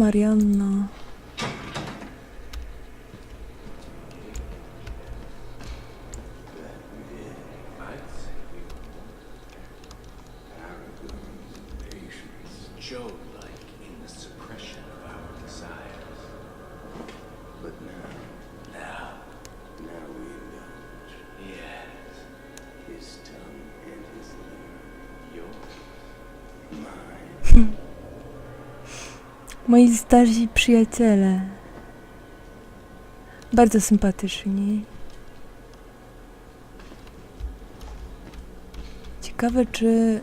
Marianna. Moi starsi przyjaciele. Bardzo sympatyczni. Ciekawe, czy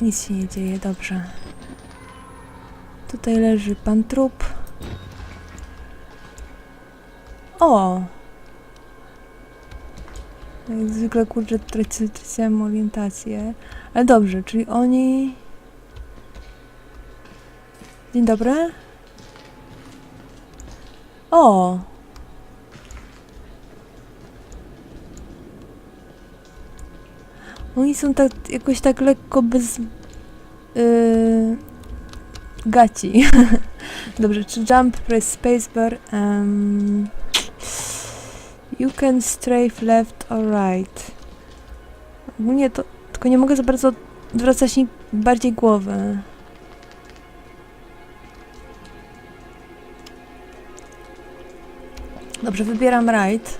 nic się nie dzieje. Dobrze. Tutaj leży pan trup. O! Jak zwykle, kurczę, traci- traciłam orientację. Ale dobrze, czyli oni... Dzień dobry. O! Oni są tak jakoś tak lekko bez yy, gaci. Dobrze, czy jump, press spacebar. Um, you can strafe left or right. Ogólnie to tylko nie mogę za bardzo odwracać bardziej głowę. Dobrze, wybieram right.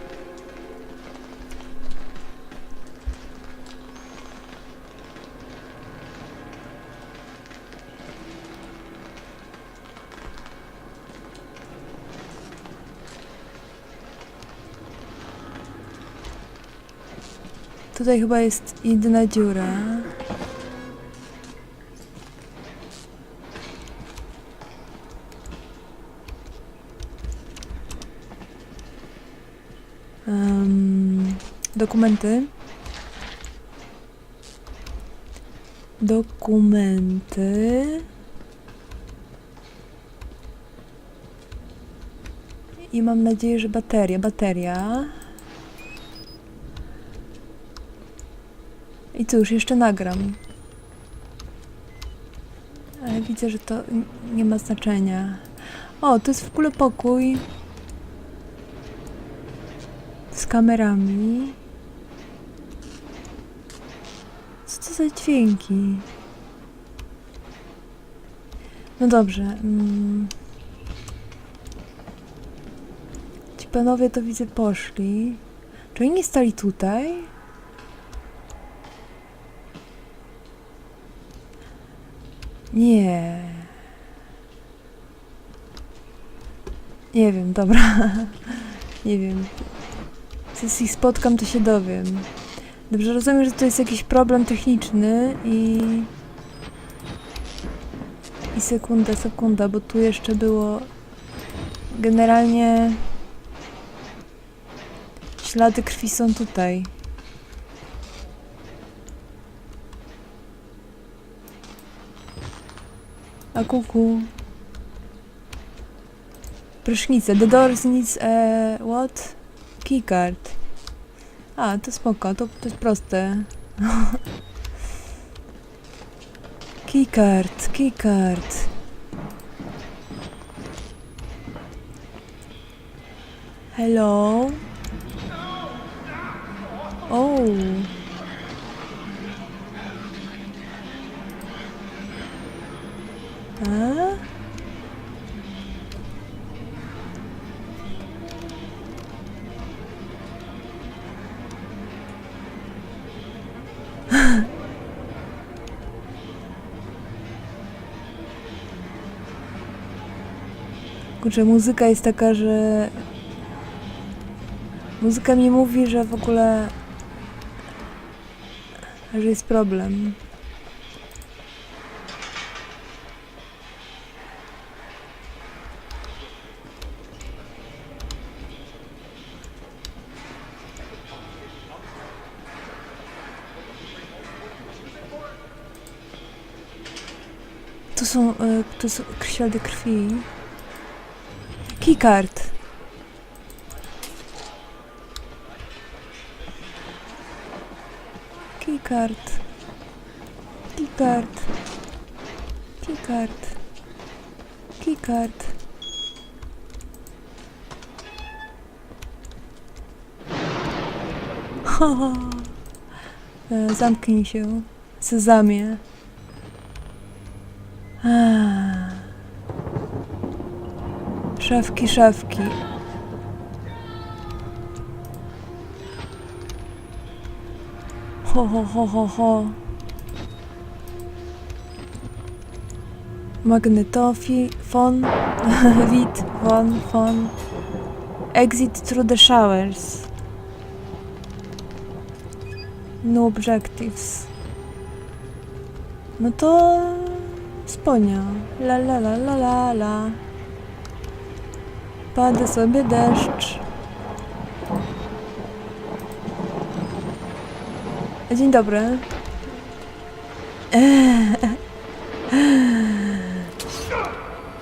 Tutaj chyba jest jedyna dziura. Em, dokumenty. Dokumenty. I mam nadzieję, że bateria. Bateria. I cóż, jeszcze nagram. Ale widzę, że to nie ma znaczenia. O, to jest w ogóle pokój kamerami. Co to za dźwięki? No dobrze. Mm. Ci panowie to widzę poszli. Czy oni nie stali tutaj? Nie. Nie wiem, dobra. nie wiem. Ich spotkam, to się dowiem. Dobrze, rozumiem, że to jest jakiś problem techniczny i... I sekunda, sekunda, bo tu jeszcze było... Generalnie... Ślady krwi są tutaj. A kuku. Prysznice. The doors needs a... what? Keycard. A, to spoko, to, to jest proste. keycard, keycard. Hello? Oh. Kurczę, muzyka jest taka, że... Muzyka mi mówi, że w ogóle... że jest problem. To są, e, to są ślady krwi. Keycard. Keycard. Keycard. Keycard. keycard. Zamknij się. Sezamie. Szafki, szafki. Ho, ho, ho, ho, ho. Magnetofi, fon, wit, von, fon. Exit through the showers. No objectives. No to sponia. La la la la la la. Pada sobie deszcz. Dzień dobry.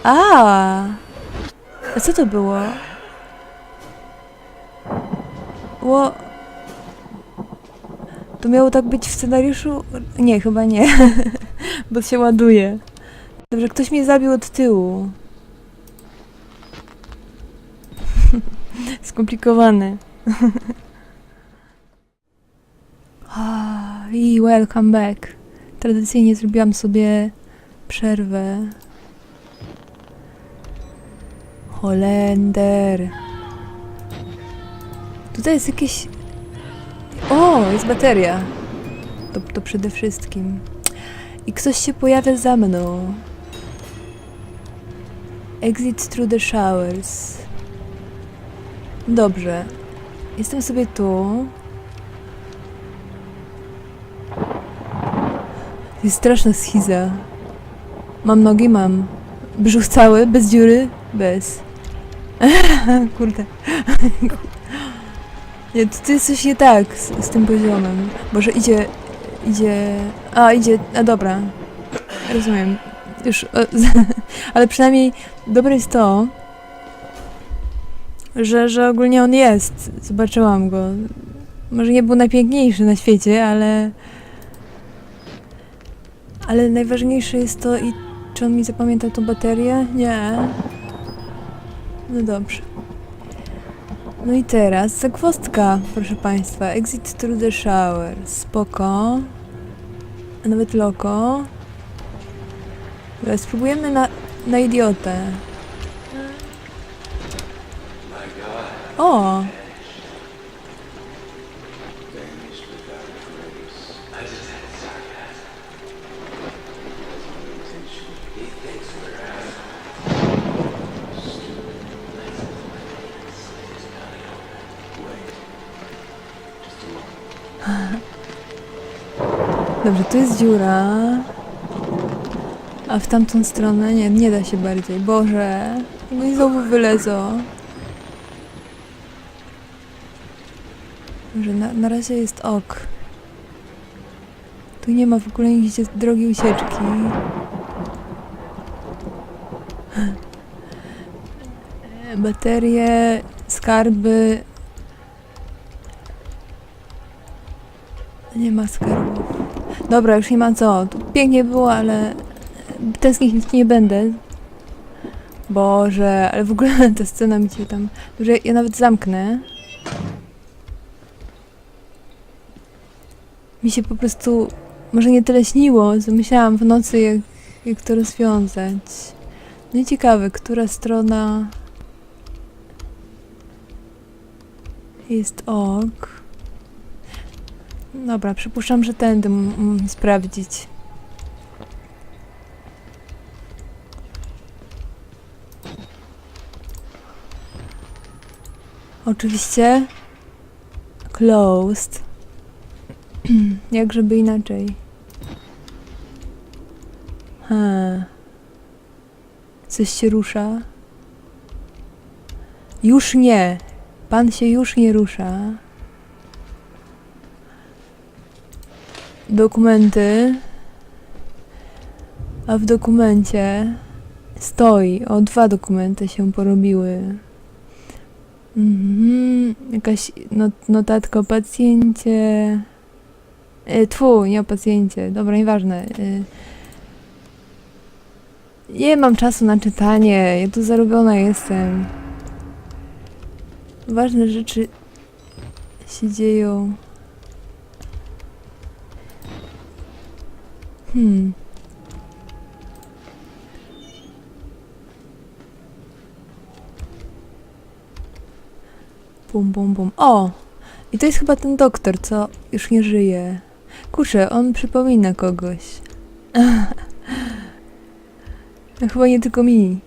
A, a co to było? Ło... To miało tak być w scenariuszu? Nie, chyba nie. Bo się ładuje. Dobrze, ktoś mnie zabił od tyłu. Skomplikowane. I welcome back. Tradycyjnie zrobiłam sobie przerwę. Holender. Tutaj jest jakieś... O, jest bateria. To, to przede wszystkim. I ktoś się pojawia za mną. Exit through the showers. Dobrze. Jestem sobie tu. Jest straszna schiza. Mam nogi? Mam. Brzuch cały? Bez dziury? Bez. Kurde. Nie, to, to jest coś nie tak z, z tym poziomem. Boże, idzie... Idzie... A, idzie... A, dobra. Rozumiem. Już... O, ale przynajmniej dobre jest to, że, że ogólnie on jest. Zobaczyłam go. Może nie był najpiękniejszy na świecie, ale... Ale najważniejsze jest to i czy on mi zapamiętał tą baterię? Nie. No dobrze. No i teraz zagwozdka, proszę Państwa. Exit through the shower. Spoko. A nawet loko. Dobra, spróbujemy na, na idiotę. Moment. Dobrze, tu jest dziura. A w tamtą stronę? Nie, nie da się bardziej. Boże. No i znowu wylezą. Dobrze, na, razie jest ok. Tu nie ma w ogóle nigdzie drogi ucieczki. Baterie, skarby. Nie ma skarbów. Dobra, już nie ma co. Tu pięknie było, ale tęsknić nie będę. Boże, ale w ogóle ta scena mi się tam... Że ja nawet zamknę. Mi się po prostu może nie tyle śniło, co myślałam w nocy, jak, jak to rozwiązać. No i ciekawe, która strona jest ok. Dobra, przypuszczam, że tędy sprawdzić. Oczywiście closed. Jak żeby inaczej. Ha. Coś się rusza. Już nie. Pan się już nie rusza. Dokumenty. A w dokumencie stoi. O, dwa dokumenty się porobiły. Mhm. Jakaś not notatka o pacjencie. E, tfu, nie o pacjencie. Dobra, nieważne. E, Nie mam czasu na czytanie. Ja tu zarobiona jestem. Ważne rzeczy się dzieją. Hmm. Bum, bum, bum. O! I to jest chyba ten doktor, co już nie żyje. Kurczę, on przypomina kogoś. No chyba nie tylko mi.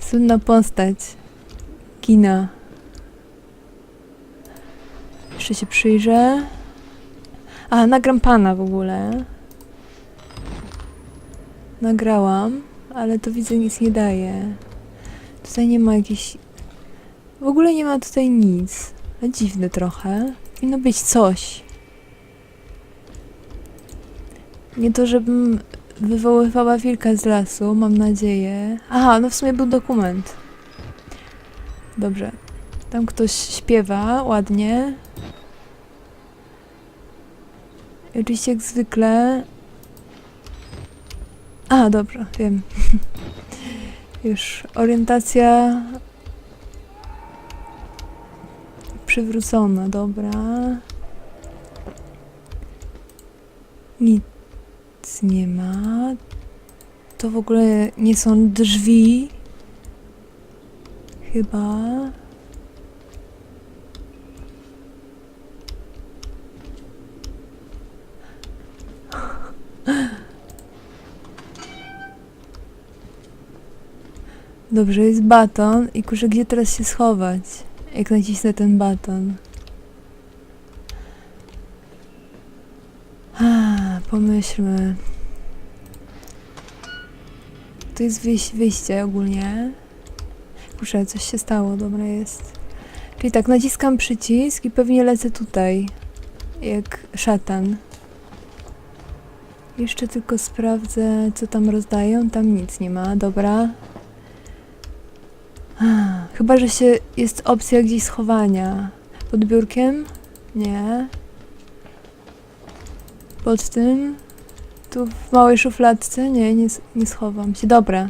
Słynna postać. Kina. Jeszcze się przyjrzę. A, nagram pana w ogóle. Nagrałam, ale to widzę nic nie daje. Tutaj nie ma jakichś... W ogóle nie ma tutaj nic. A dziwne trochę. Powinno być coś. Nie to, żebym wywoływała wilka z lasu, mam nadzieję. Aha, no w sumie był dokument. Dobrze. Tam ktoś śpiewa ładnie. I oczywiście jak zwykle... A, dobra, wiem. Już orientacja przywrócona, dobra. Nic nie ma. To w ogóle nie są drzwi. Chyba. Dobrze, jest baton i kurczę, gdzie teraz się schować? Jak nacisnę ten baton. Pomyślmy. To jest wyjś wyjście ogólnie. Kurczę, coś się stało, dobra jest. Czyli tak, naciskam przycisk i pewnie lecę tutaj. Jak szatan. Jeszcze tylko sprawdzę, co tam rozdają. Tam nic nie ma, dobra. Chyba, że się jest opcja gdzieś schowania. Pod biurkiem? Nie. Pod tym? Tu w małej szufladce? Nie, nie, nie schowam się. Dobra.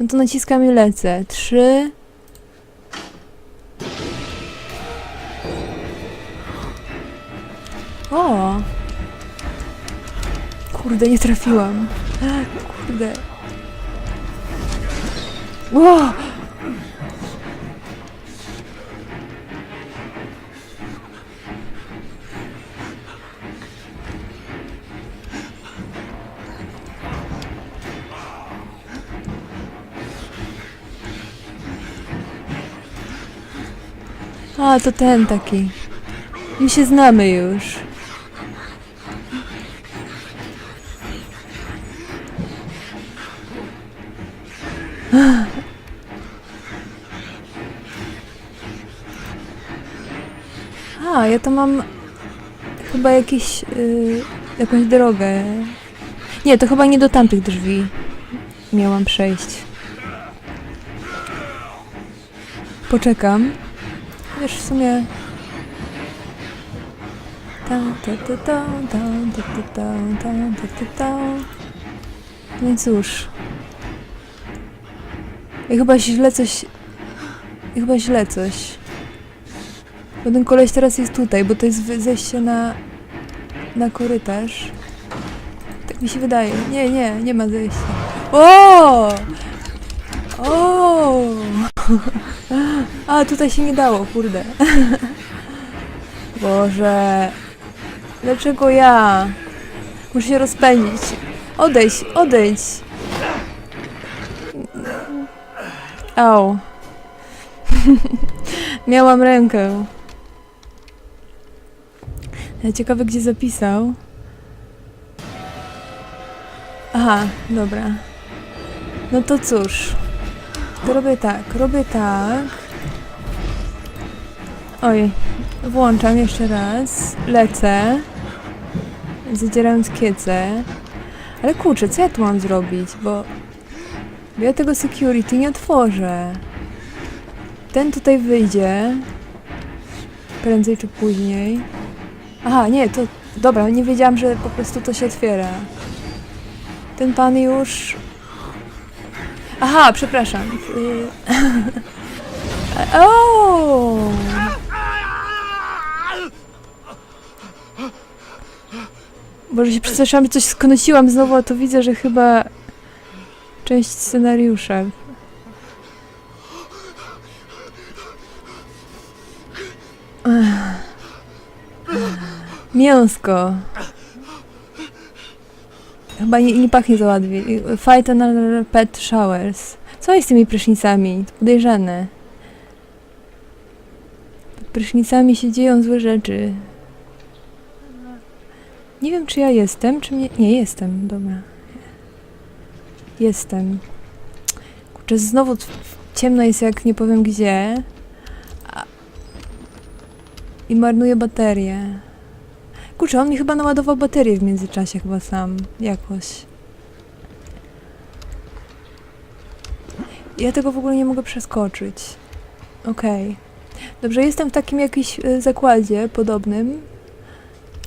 No to naciskam i lecę. Trzy. O! Kurde, nie trafiłam. Kurde. Ło! A, to ten taki. My się znamy już. A, ja to mam chyba jakieś, y, jakąś drogę. Nie, to chyba nie do tamtych drzwi miałam przejść. Poczekam. Wiesz, w sumie... No i cóż. I chyba źle coś... I chyba źle coś. Bo ten koleś teraz jest tutaj, bo to jest zejście na... na korytarz. Tak mi się wydaje. Nie, nie, nie ma zejścia. O! O! A, tutaj się nie dało, kurde. Boże. Dlaczego ja? Muszę się rozpędzić. Odejdź, odejdź. Au. Miałam rękę. Ciekawe, gdzie zapisał. Aha, dobra. No to cóż. Robię tak, robię tak. Oj, włączam jeszcze raz. Lecę. Zadzierając kiecę. Ale kurczę, co ja tu mam zrobić? Bo ja tego security nie otworzę. Ten tutaj wyjdzie. Prędzej czy później. Aha, nie, to... Dobra, nie wiedziałam, że po prostu to się otwiera. Ten pan już Aha, przepraszam. Y- o! Boże, się przestraszyłam, coś sknociłam znowu, a to widzę, że chyba część scenariusza. Mięsko. Chyba nie, nie pachnie za ładnie. Fight another pet showers. Co jest z tymi prysznicami? To podejrzane. Pod prysznicami się dzieją złe rzeczy. Nie wiem, czy ja jestem, czy mnie... Nie, jestem, dobra. Jestem. Kurczę, znowu ciemno jest jak nie powiem gdzie. A... I marnuję baterię. Kurczę, on mi chyba naładował baterię w międzyczasie chyba sam. Jakoś. Ja tego w ogóle nie mogę przeskoczyć. Okej. Dobrze, jestem w takim jakimś y, zakładzie podobnym.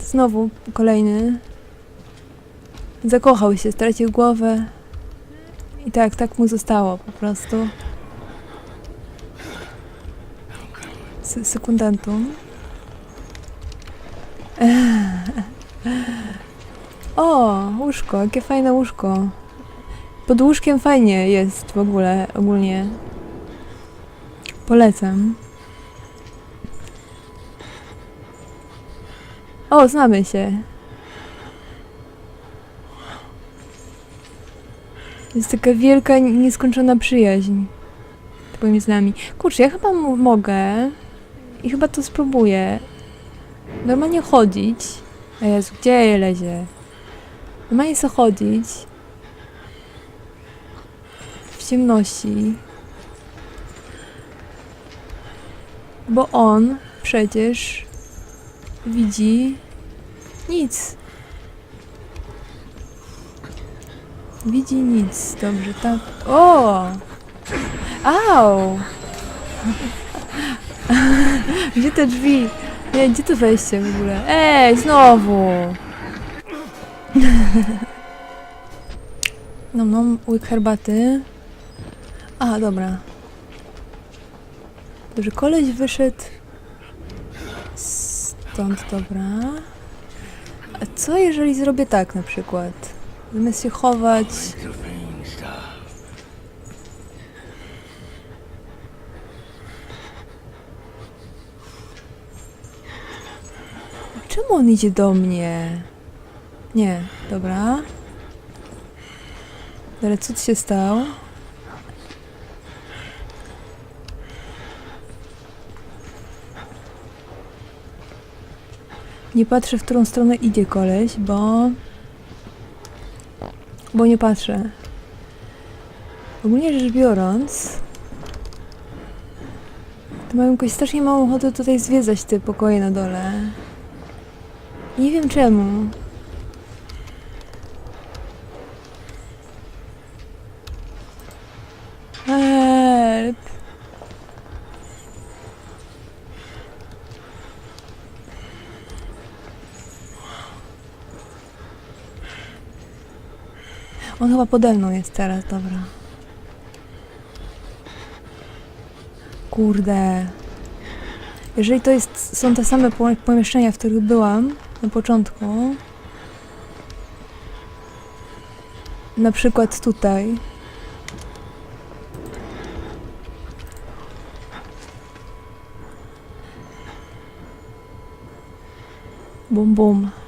Znowu kolejny. Zakochał się, stracił głowę. I tak, tak mu zostało po prostu. Se sekundantum. O, łóżko, jakie fajne łóżko. Pod łóżkiem fajnie jest w ogóle, ogólnie. Polecam. O, znamy się. Jest taka wielka, nieskończona przyjaźń pomiędzy nami. Kurczę, ja chyba mogę i chyba to spróbuję. Normalnie chodzić. A Jezu, gdzie je lezie? Normalnie sobie chodzić. W ciemności. Bo on przecież widzi nic. Widzi nic. Dobrze, tak. O! Au! Gdzie te drzwi? Nie, gdzie to wejście w ogóle? Ej, znowu! No, mam łyk herbaty. A, dobra. Dobrze, koleś wyszedł stąd, dobra. A co jeżeli zrobię tak na przykład? Zamiast się chować... Czemu on idzie do mnie? Nie, dobra. Dobra, co się stało? Nie patrzę, w którą stronę idzie koleś, bo... Bo nie patrzę. Ogólnie rzecz biorąc... To mam jakoś strasznie małą ochotę tutaj zwiedzać te pokoje na dole. Nie wiem czemu. On chyba pode mną jest teraz, dobra. Kurde. Jeżeli to jest, są te same po- pomieszczenia, w których byłam na początku, na przykład tutaj, bum bum.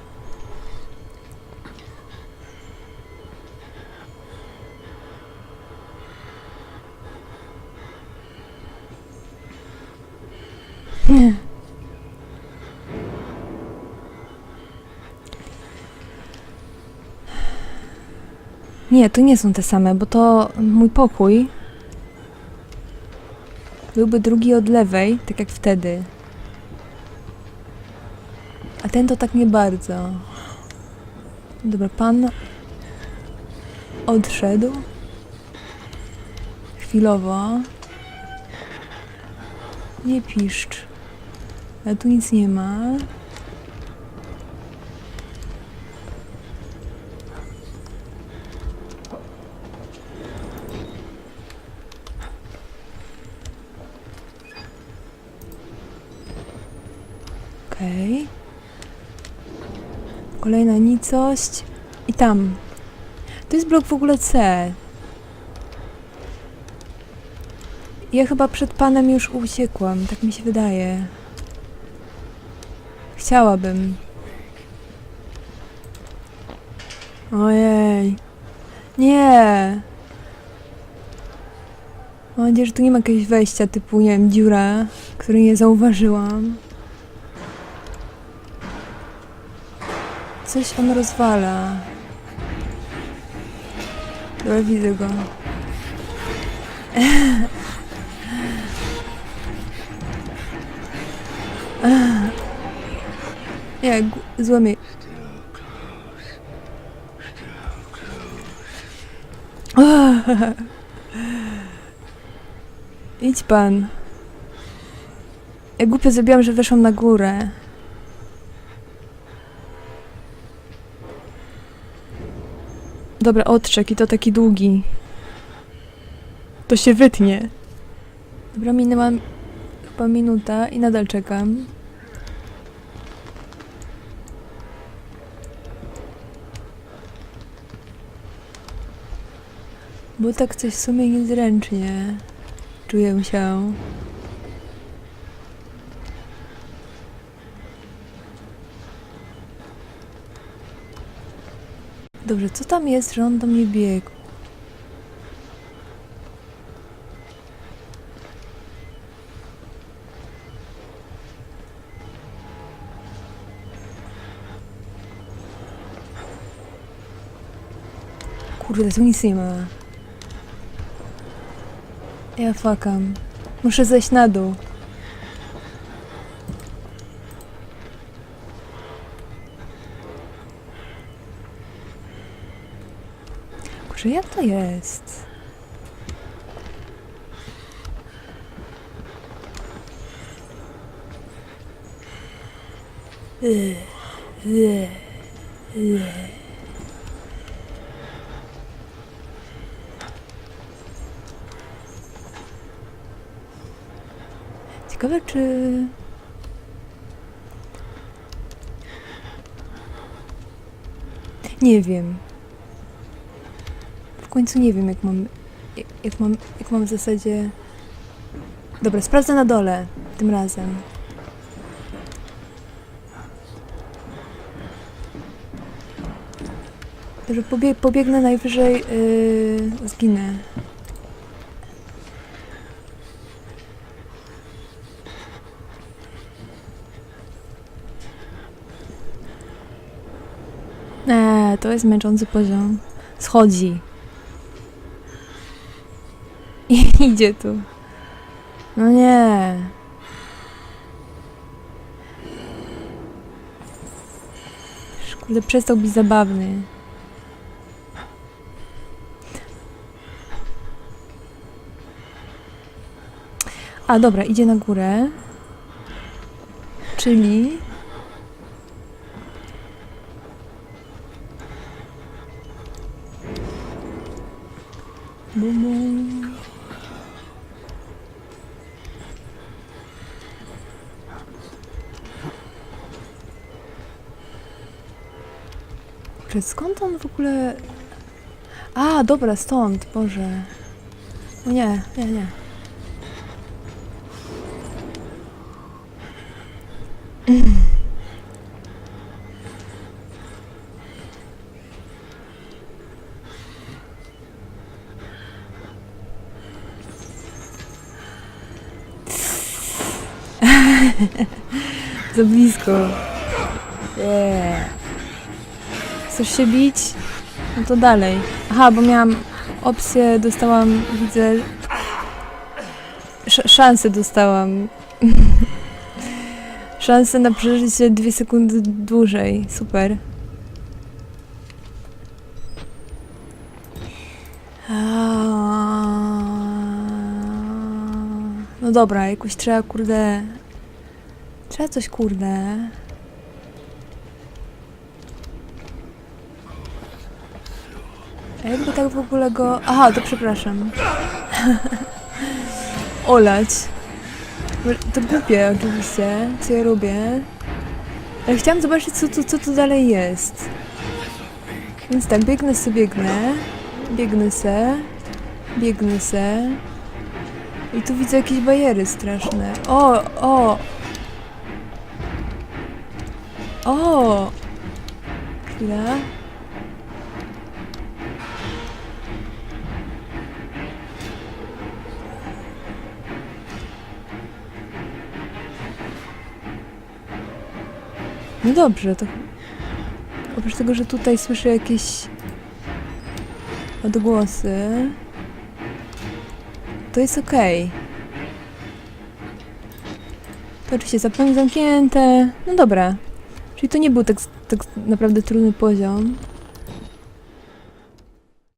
Nie, to nie są te same, bo to mój pokój byłby drugi od lewej, tak jak wtedy. A ten to tak nie bardzo. Dobra, pan odszedł. Chwilowo. Nie piszcz. Ale tu nic nie ma. Okej. Kolejna nicość. I tam. To jest blok w ogóle C. Ja chyba przed panem już uciekłam, tak mi się wydaje. Chciałabym. Ojej. Nie. Mam nadzieję, że tu nie ma jakiegoś wejścia typu, nie wiem, dziura, której nie zauważyłam. Coś on rozwala. Dobra, widzę go. Nie, mi... Idź pan. Ja głupio zrobiłam, że weszłam na górę. Dobra, odczek i to taki długi. To się wytnie. Dobra, minęła chyba minuta i nadal czekam. Bo tak coś w sumie niezręcznie czuję się. Dobrze, co tam jest, że on do mnie biegł? Kurde, tu nic nie ma. Ja fakam. Muszę zejść na dół. Jak to jest? Ciekawe, czy... Nie wiem. Końcu nie wiem, jak mam... Jak, jak mam, jak mam w zasadzie... Dobra, sprawdzę na dole tym razem. Że pobie pobiegnę najwyżej yy, zginę. Eee, to jest męczący poziom. Schodzi. I idzie tu. No nie. Kurde, przestał być zabawny. A dobra, idzie na górę. Czyli Kurczę, skąd on w ogóle... A, dobra, stąd, Boże. O nie, nie, nie. Za blisko. Yeah. Chcesz się bić? No to dalej. Aha, bo miałam opcję, dostałam, widzę... Sz szansę dostałam. szansę na przeżycie dwie sekundy dłużej. Super. No dobra, jakoś trzeba, kurde... Trzeba coś, kurde... jakby tak w ogóle go... Aha, to przepraszam. Olać. To głupie oczywiście, co ja robię. Ale chciałam zobaczyć, co tu, co tu dalej jest. Więc tak, biegnę se, biegnę. Biegnę se. Biegnę se. I tu widzę jakieś bariery straszne. O, o! O! Chwila. No dobrze, to... Oprócz tego, że tutaj słyszę jakieś odgłosy, to jest okej. To oczywiście zapomnę zamknięte. No dobra. Czyli to nie był tak, tak naprawdę trudny poziom.